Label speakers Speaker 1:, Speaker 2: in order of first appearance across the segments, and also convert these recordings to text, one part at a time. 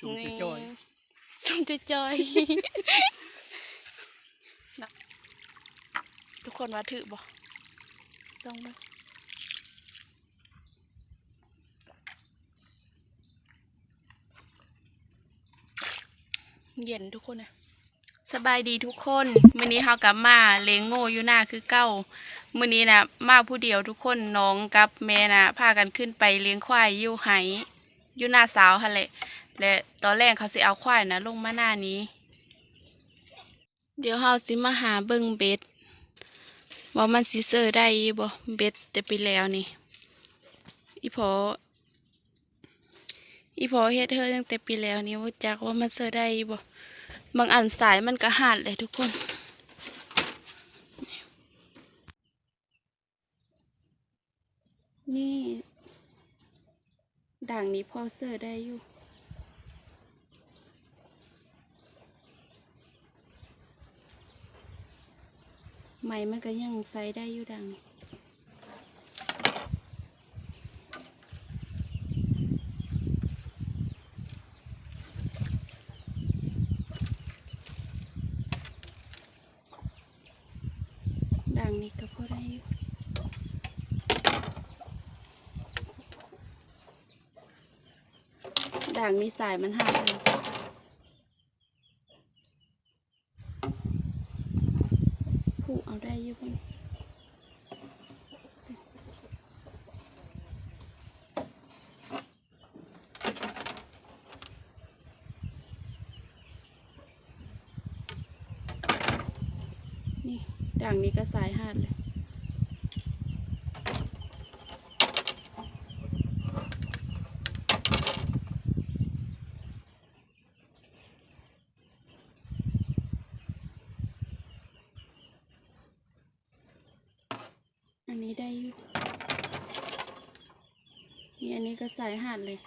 Speaker 1: สูงจะจ้อย
Speaker 2: ส่งจะจอยทุกคนว่าถือบ่ส่งมาเย็นทุกคนนะสบายดีทุกคนมื้อนี้เฮากลับมาเล้งโง่อยู่หน้าคือเก้ามื้อนี้นะมาผู้เดียวทุกคนน้องกับแม่นะพากันขึ้นไปเลี้ยงควายอยู่ไหอยู่หน้าสาวหั่นแหละ และตอนแรกเขาสิเอาควายนะลงมาหน้านี้ เดี๋ยวเฮาสิมาหาเบิ่งเบ็ดว่ามันสิเซอร์ได้บ่เบ็ดแต่ปีแล้วนี่ อีพออีพอเฮ็ดเธอตั้งแต่ปีแล้วนี่ว่าจักว่ามันเซอร์ได้บ่บางอันสายมันก็หาดเลยทุกคนนี่ด่างนี้พอเซอร์ได้อยู่ ไหมมันก็ยังใส่ได้อยู่ดังดังนี้ก็พอได้อยู่ด่างนี้สายมันหักเลย ผูกเอาได้อยู่บนนี่ด่างนี้ก็สายหาดเลย อันนี้ได้อยู่ นี่อันนี้ก็สายหาดเลย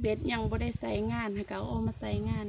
Speaker 2: เบ็ดยังบ่ได้ใส่งานให้เขาเอามาใส่งาน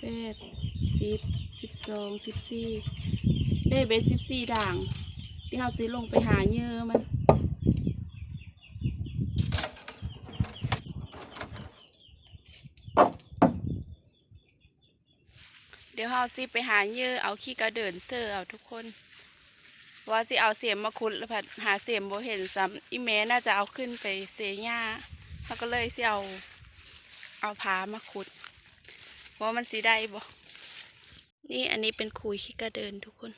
Speaker 2: แปด สิบสิบสองสิบสี่ได้เบ็ดสิบสี่ด่าง ที่เขาซื้อลงไปหาเยอะมันเดี๋ยวเราสิไปหาเยอะเอาขี้กระเดินเซอร์เอาทุกคน ว่าสิเอาเสียมมาขุดแล้วผัดหาเสียมโบเห็นซ้ำอีแม่น่าจะเอาขึ้นไปเสียหญ้าเขาก็เลยสิเอาเอาพามาขุดว่ามันสีได้บ่ นี่อันนี้เป็นคุยขี้กระเดินทุกคน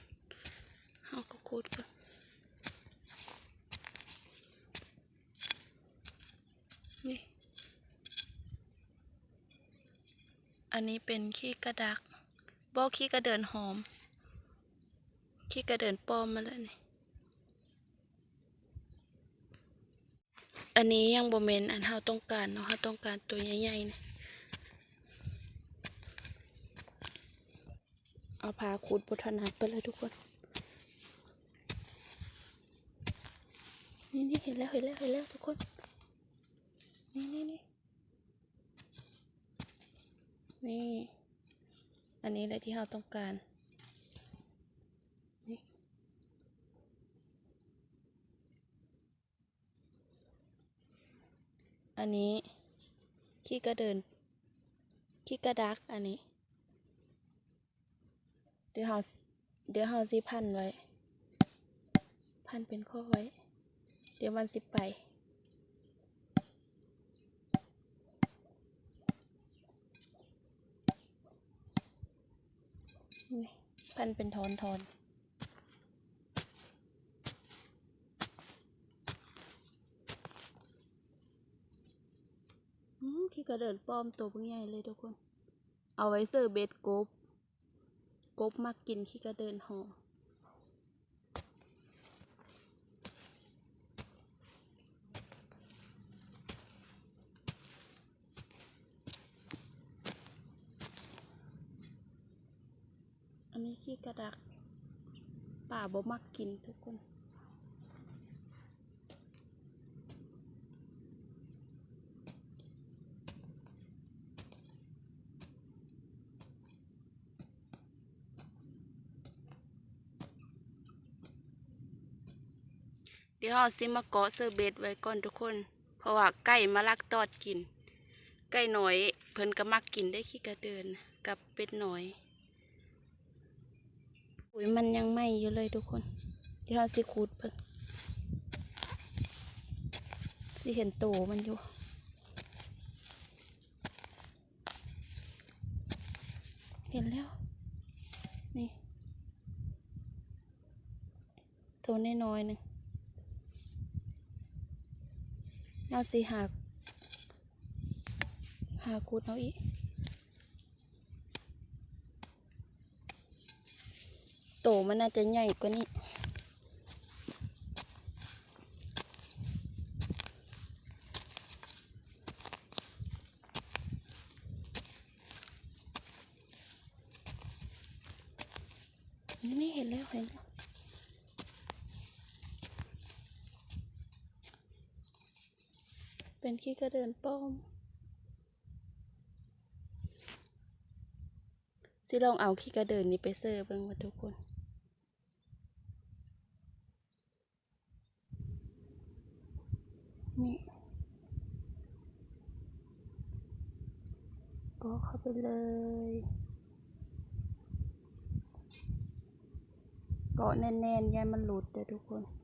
Speaker 2: เขาก็ขุดเบิ่งนี่ อันนี้เป็นขี้กระดักบ่ขี้กระเดินหอม ขี้กระเดินปลอมมาแล้วนี่ อันนี้ยังบ่เมนอันเราต้องการเนาะเราต้องการตัวใหญ่ๆนี่ เอาพาขุดบทนัดไปเลยทุกคน นี่นี่เห็นแล้วเห็นแล้วเห็นแล้วทุกคน นี่นี่นี่นี่ อันนี้แหละที่เราต้องการนี่อันนี้ ขี้กระเดิน ขี้กระดัก อันนี้ ดี๋ยวเฮาเดี๋ยวเฮาสิพันไว้ พันเป็นข้อไว้ เดี๋ยวมันสิไปพันเป็นทอนทอนอืมขี้กระเดินป้อมตัวเพิ่งใหญ่เลยทุกคน เอาไว้เสิร์ฟเบ็ดกบ กบมักกินขี้กระเดินหออันนี้ขี้กระดักป่าบ่มักกินทุกคน อซิมาเกาะเซอร์เบตไว้ก่อนทุกคน เพราะว่าไก่มาลักตอดกิน ไก่หน่อยเพิ่นก็มักกินได้ขี้กระเดินกับเป็ดหน่อยอุ้ยมันยังไหม่อยู่เลยทุกคนเดี๋ยวเราสิขูดเพิ่นสิเห็นโตมันอยู่เห็นแล้ว นี่โตน้อยๆหนึ่ง เอาสิหากหากูดเอาอีกโตมันน่าจะใหญ่กว่านี้นี่เห็นแล้วเห็นแล้ว เป็นขี้กระเดินป้อมสิลองเอาขี้กระเดินนี้ไปเสิร์ฟเบิ่งว่าทุกคนนี่ก็เข้าไปเลยเกาะแน่นๆย่ามันหลุดเด้อทุกคน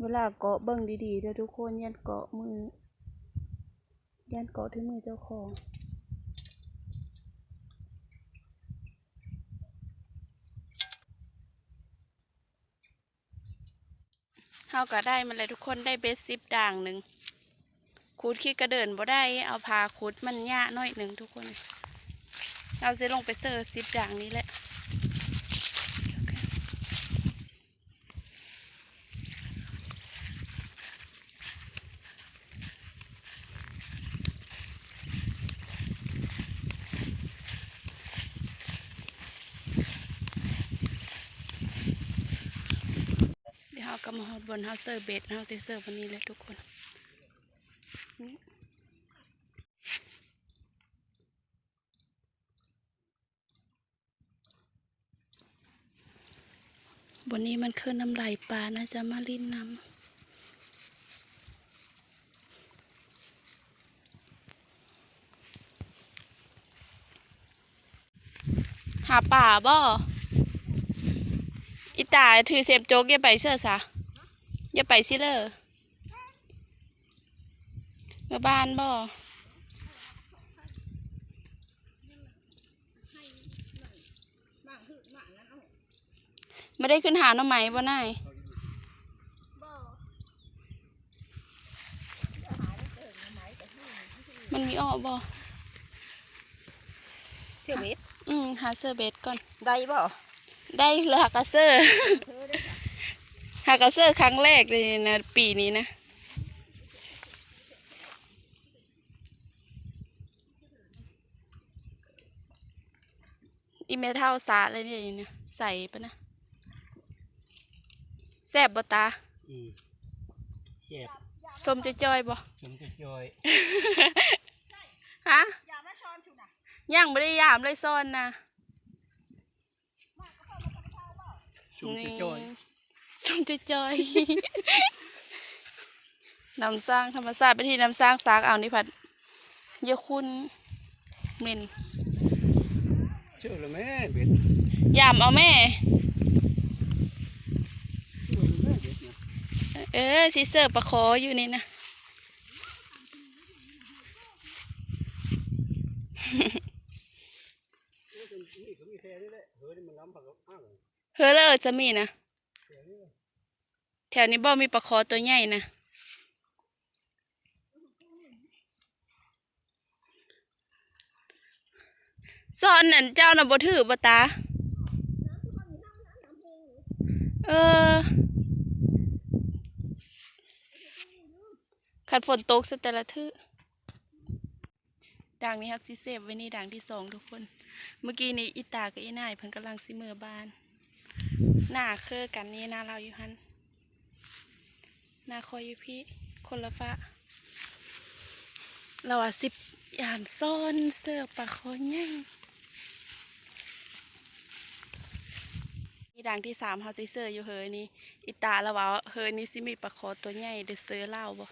Speaker 2: เวลาเกาะเบิ่งดีๆเด้อทุกคนยันเกาะมือยันเกาะที่มือเจ้าของเฮาก็ได้มาเลยทุกคนได้เบสซิปด่างหนึ่งคูดขี้กระเดินบ่ได้ เอาพาคูดมันยะน้อยหนึ่งทุกคน เราจะลงไปเซอร์ซิปด่างนี้แหละ เดี๋ยว บนเฮาเซอร์เบดเฮาเซอร์วันนี้เลยทุกคนนี่บนนี้มันคือน้ำไหลปลาน่าจะมาลิ้นน้ำหาป่าบ่อีตาถือเสียบโจ๊กอย่าไปเชื่อซะ อย่าไปซิเลอเมื่อบ้านบ่ไม่ได้ขึ้นหาหน้องไหมบ่นายมันมีอ้อบ่
Speaker 1: เที่ยวเม็ด
Speaker 2: อืมหาเซอร์เบสก่อน
Speaker 1: ได้บ่
Speaker 2: ได้เลยฮักกาเซอ ร์ฮักกาเซอร์ครั้งแรกเลยนะ ปีนี้นะ อีเมทัลสาเลยเนี่ยนะใส่ปะนะซ่บบ่ตา
Speaker 1: อืมเจ็บ
Speaker 2: ส้มจะจอยบ่
Speaker 1: สมจะจอย
Speaker 2: ฮะย่างบ่ได้ยามเลยซ่อนนะ
Speaker 1: สมจะจอย
Speaker 2: ส้มจะจอยน้ำสร้างธรรมชาติไปที่น้ำสร้างซากเอานี่ผัดเยอะคุณเหม็น
Speaker 1: เชื่อเลยแม่เบ็ด
Speaker 2: ยามเอาแม่
Speaker 1: เชื่อเลยแม่เบ็ดนะ
Speaker 2: เออซีเซอร์ปลาคออยู่นี่นะ
Speaker 1: นี่เขามีแค่นี้แหละเฮ้ยนี่มันล้ำผักกับอ้าว
Speaker 2: เฮ้อเลยจะมีนะ แถวนี้บ่ มีปลาคอตัวใหญ่นะซ่อนนั่นเจ้าน่ะบ่ถือบ่ตา เออขัดฝนตกซะแต่ละทื่อด่างนี้ครับซิเซฟไว้นี่ด่างที่สองทุกคน เมื่อกี้นี้อีตากับอีนายเพิ่นกำลังซิเมือบ้าน หน้าคือกันนี่หน้าเราอยู่หัน นาคอยอยู่พี่คนละฟ้าเราอะสิบยามซ่อนเสื้อปลาคอใหญ่มีดังที่สามเฮาซิเซอร์อยู่เฮยนี่อิตาล้วว่าเฮยนี่สิมีปลาคอตัวใหญ่เดือเซอร์เล่าบ่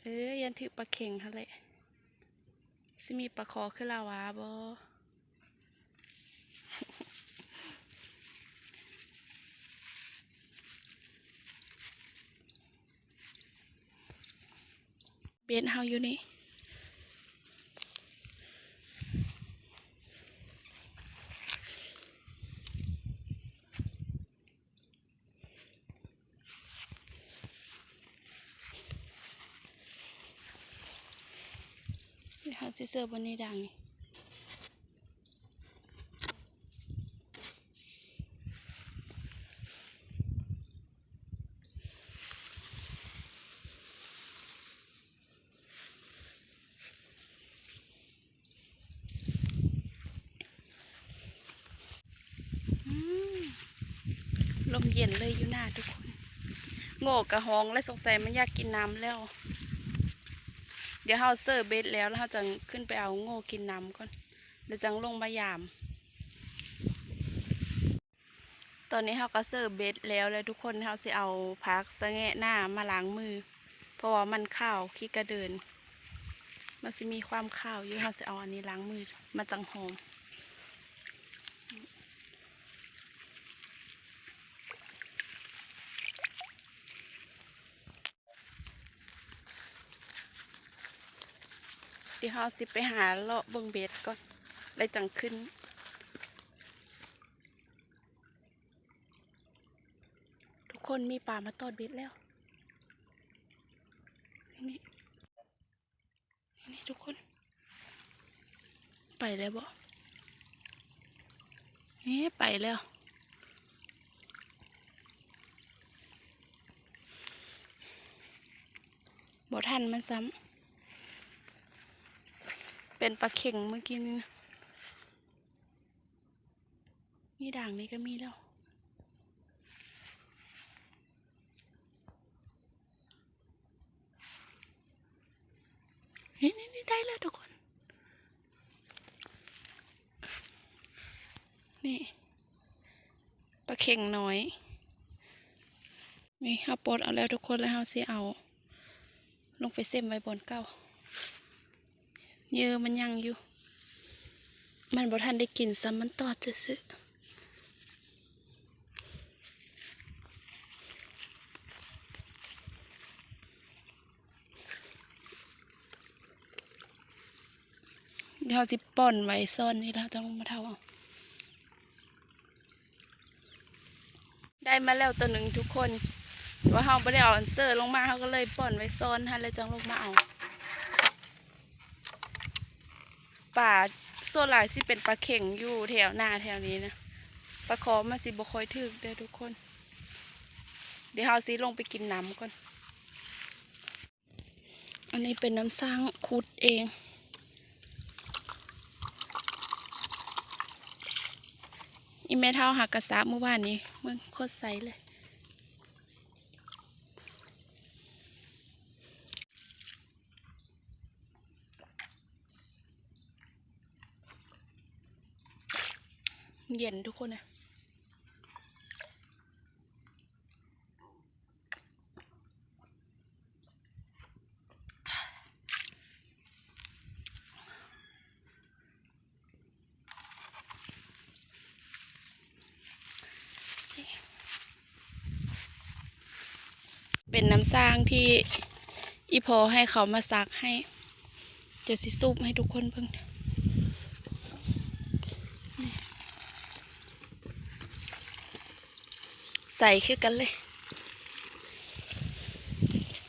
Speaker 2: เอ้ยยันถือปลาเข่งฮะแหละสิมีปลาคอคือลาวาบ่ บนเฮาอยู่นี่เดี๋ยวเฮาสิเสื้อบนนี้ดังนี่อืมลมเย็นเลยอยู่หน้าทุกคน โง่กะหองและสงสัยมันอยากกินน้ำแล้ว เดี๋ยวเฮาเสิร์เบสแล้วแล้วเฮาจะขึ้นไปเอาโง่กินน้ำก่อนเดี๋ยวจังลงมายาม ตอนนี้เฮาก็เสิร์เบสแล้วเลยทุกคนเฮาสิเอาพักสะแงะหน้ามาล้างมือ เพราะว่ามันข้าวขี้กระเดิน มันสิมีความข้าวอยู่เฮาสิเอาอันนี้ล้างมือมาจังหอม เดี๋ยวเราสิไปหาเลาะเบิ่งเบ็ดก่อนได้จังขึ้น ทุกคนมีปลามาตอดเบ็ดแล้วนี่นี่ทุกคน ไปแล้วบ่เอ๊ะไปแล้วบ่ทันมันซ้ำ เป็นปลาเข่งเมื่อกี้นี่นะนี่ด่างนี้ก็มีแล้วนี่นี่นี่ได้แล้วทุกคน นี่ปลาเข่งน้อย นี่เอาปดเอาแล้วทุกคนแล้วเอาสิเอา ลงไปเส้มไว้บนเก้า เยอมันยังอยู่ มันบ่ทันได้กินซ้ำมันตอดซื่อเดี๋ยวเราสิป่อนไว้ซ่อนนี่เราต้องมาเท่าเอาได้มาแล้วตัวหนึ่งทุกคนว่าเราไม่ได้เอาอันเซอร์ลงมาเขาก็เลยป่อนไว้ซ่อนฮะเลยจังลงมาเอา ป่าโซลายสิเป็นปลาเข่งอยู่แถวหน้าแถวนี้นะปลาคอมาสิบคอยถึกเด้อทุกคน เดี๋ยวเราสิลงไปกินน้ำก่อน อันนี้เป็นน้ำสร้างคุดเอง อีเมทัลหักกระซาเมื่อวานนี้มันโคตรใสเลย เย็นทุกคนนะเป็นน้ำสร้างที่อีพอให้เขามาซักให้ เดี๋ยวสิซุปให้ทุกคนเพิ่ง ส่คือกันเลย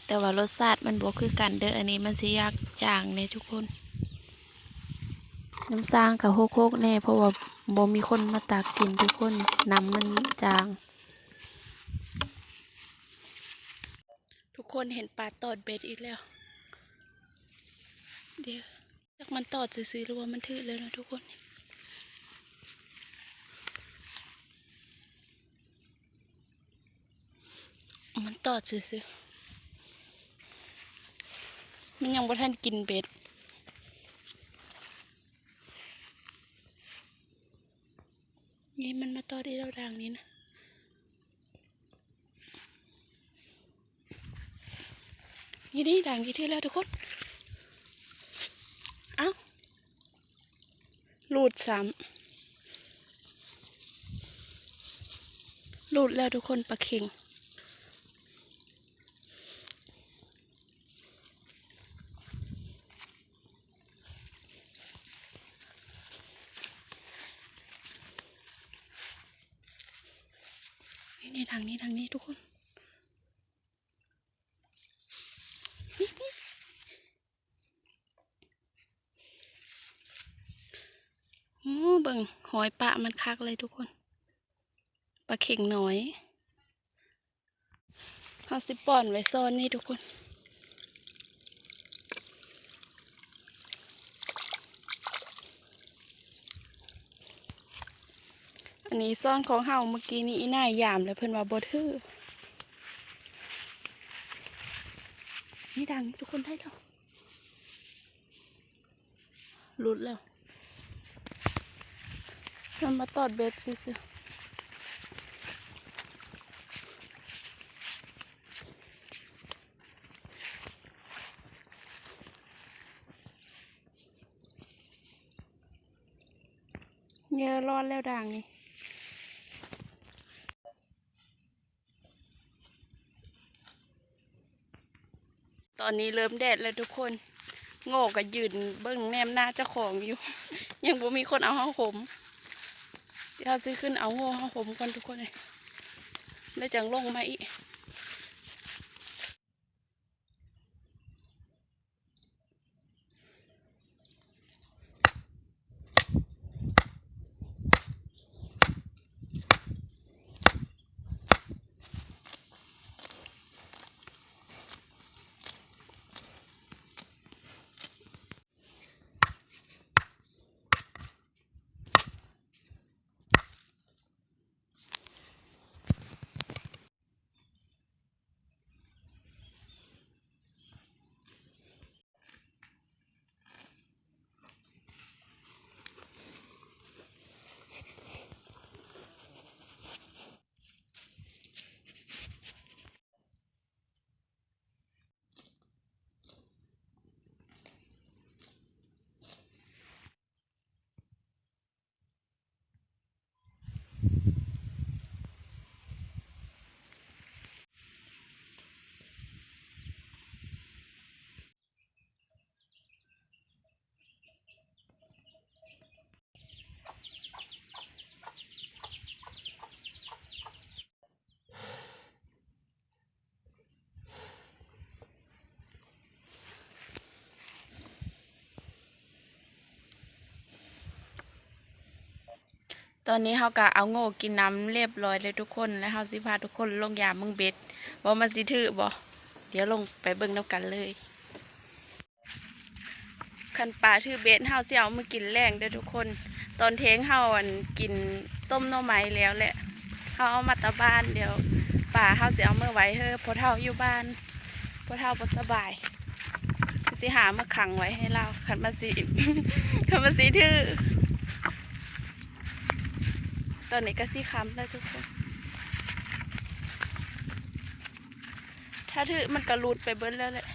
Speaker 2: แต่ว่ารสชาติมันบวคือกันเด้ออันนี้มันสิยากจางเนี่ยทุกคน น้ำสร้างกับโคกๆแน่เพราะว่าบ่มีคนมาตักกินทุกคนน้ำมันจาง ทุกคนเห็นปลาตอดเบ็ดอีกแล้ว เดี๋ยวจากมันตอดซื้อๆหรือว่ามันถือเลยนะทุกคน มันตอดซื้อๆมันยังบ่ทันกินเบ็ดนี่มันมาตอดที่เราดังนี้นะนี่นี่ดังที่ที่แล้วทุกคนเอ้าลูดซ้ำลูดแล้วทุกคนปลาเข็ง นี่นี่ทางนี้ทางนี้ทุกคนนี่นี่โอ้เบิ่งหอยปะมันคักเลยทุกคนปลาเข่งน้อยเอาสิป่อนไว้ซ่อนนี่ทุกคน อันนี้ซ่อนของเฮาเมื่อกี้นี้อีน่ายยามแล้วเพิ่นว่าบ่ถือนี่ดังทุกคนได้แล้วหลุดแล้วมันมาตอดเบ็ดซื่อๆเงือร้อนแล้วดังนี่ อนนี้เริ่มแดดแล้วทุกคน โง่กับยืนเบิ้งแนมหน้าเจ้าของอยู่ ยังบ่มีคนเอาห้าผมเดี๋ยวซื้อขึ้นเอาโง่ห้าผมก่อนทุกคนเลยแล้วจังลงมาอีก ตอนนี้เขาก็เอาโง่กินน้ำเรียบร้อยเลยทุกคน แล้วเขาสิพาทุกคนลงยามึงเบ็ดว่ามันสิถือบ่เดี๋ยวลงไปเบิ่งน้ำกันเลยคันปลาถือเบ็ดเฮาเสิเอามากินแรงเด้อทุกคน ตอนเทงเฮาอันกินต้มหน่อไม้แล้วแหละเฮาเอามาตะบ้านเดี๋ยวป่าเฮาเสิเอามาไว้เฮ้อพอเท่าอยู่บ้านพอเท่าบ่สบายสิหามาขังไว้ให้เราคันมาสิคันมาสิถือ อนนี้ก็สีคำแล้วทุกคน ถ้าถือมันก็รูดไปเบิ้ลแล้วแหละ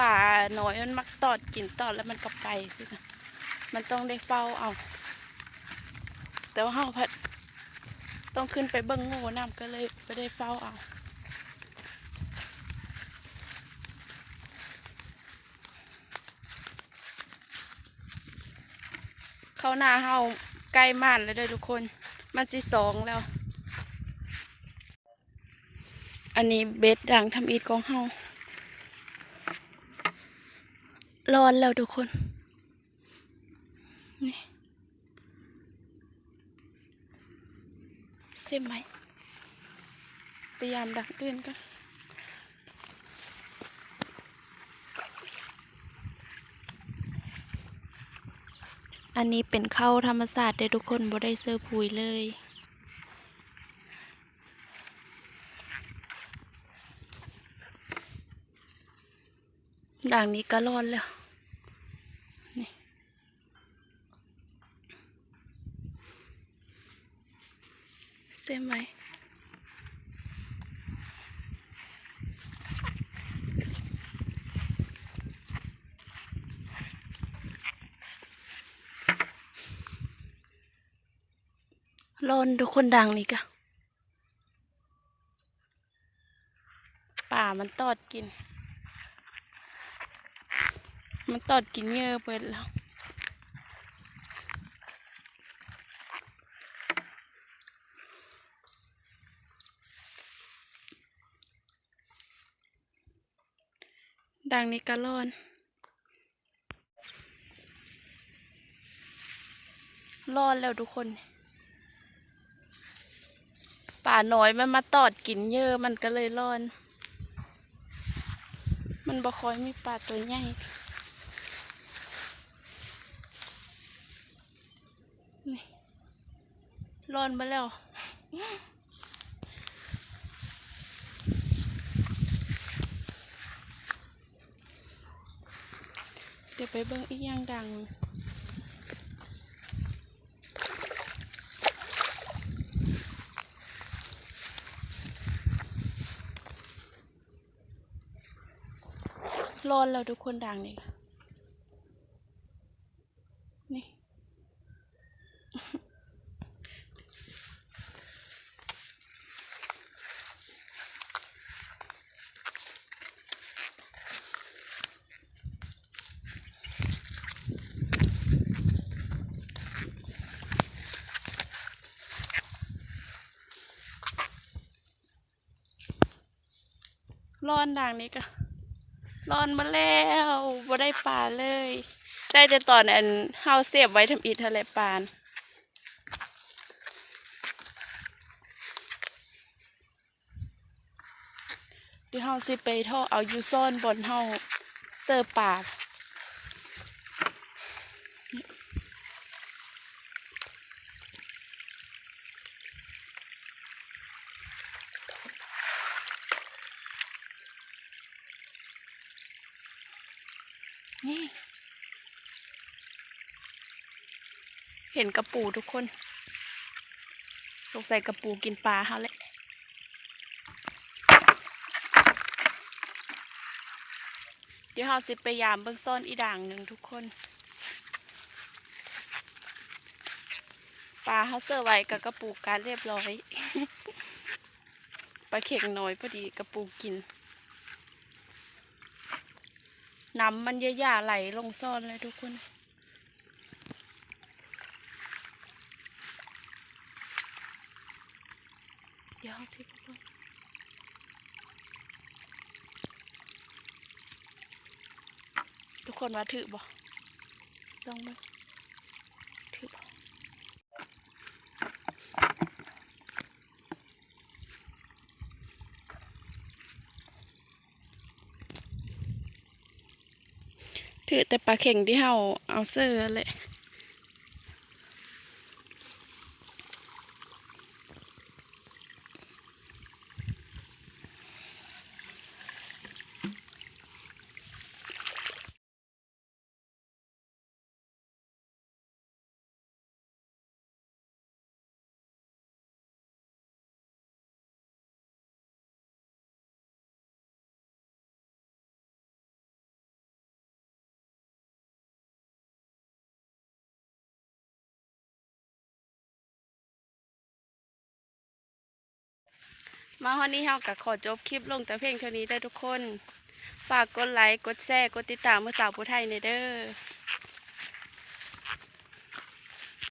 Speaker 2: ป่าน้อยมันมักตอดกินตอดแล้วมันก็ไปคือกันมันต้องได้เฝ้าเอา แต่ว่าเฮาพัดต้องขึ้นไปเบิ้งโง่น้ำก็เลยไม่ได้เฝ้าเอาเข้าหน้าเฮาใกล้ม่านแล้วเด้อทุกคน มันสิสองแล้ว อันนี้เบ็ดดังทำอีทของเฮาร้อนแล้วทุกคน นี่เส้นไหมพยายามดักตื่นกัน อันนี้เป็นข้าวธรรมศาสตร์เด้ทุกคนบ่ได้เซอร์พุยเลย ด่างนี้ก็ร้อนแล้วนี่เส้นไหม ร้อนทุกคนดังนี่กะป่ามันตอดกิน มันตอดกินเยอะเปิดแล้วดังนี้ก็ร้อนร้อนแล้วทุกคน ป่าน้อยมันมาตอดกินเยอะมันก็เลยร้อน มันบ่คอยมีป่าตัวใหญ่ร้อนมาแล้วเดี๋ยวไปเบิ่งอีกอย่างดัง ร้อนแล้วทุกคนดังนี่ค่ะนี่ ร้อนดังนี้ก็ ร้อนมาแล้วบ่ได้ปลาเลย ได้แต่ตอนอันเฮาเสียบไว้ทำอีทะเลปานเดี๋ยวเฮาสิไปท่อเอาอยู่ซ่อนบนเฮาเสิร์ฟปลานี่ เห็นกระปูทุกคน สงสัยกระปูกินปลาเขาแหละเดี๋ยวเราสิไปยามเบื้องซ่อนอีด่างหนึ่งทุกคน ปลาเขาเสิร์ฟไว้กับกระปูการเรียบร้อยปลาเข่งน้อยพอดีกระปูกินน้ำมันเยอะๆไหลลงซ่อนเลยทุกคน เดี๋ยวสิทุกคนทุก คนว่าถือบ่ลองมาถือบ่ถือแต่ปลาเข่งที่เฮาเอาเสื้อแหละ มาฮอนนี้เฮากับขอจบคลิปลงแต่เพียงเท่านี้ได้ทุกคน ฝากกดไลค์ กดแชร์ กดติดตามเมื่อสาวผู้ไทยในเด้อ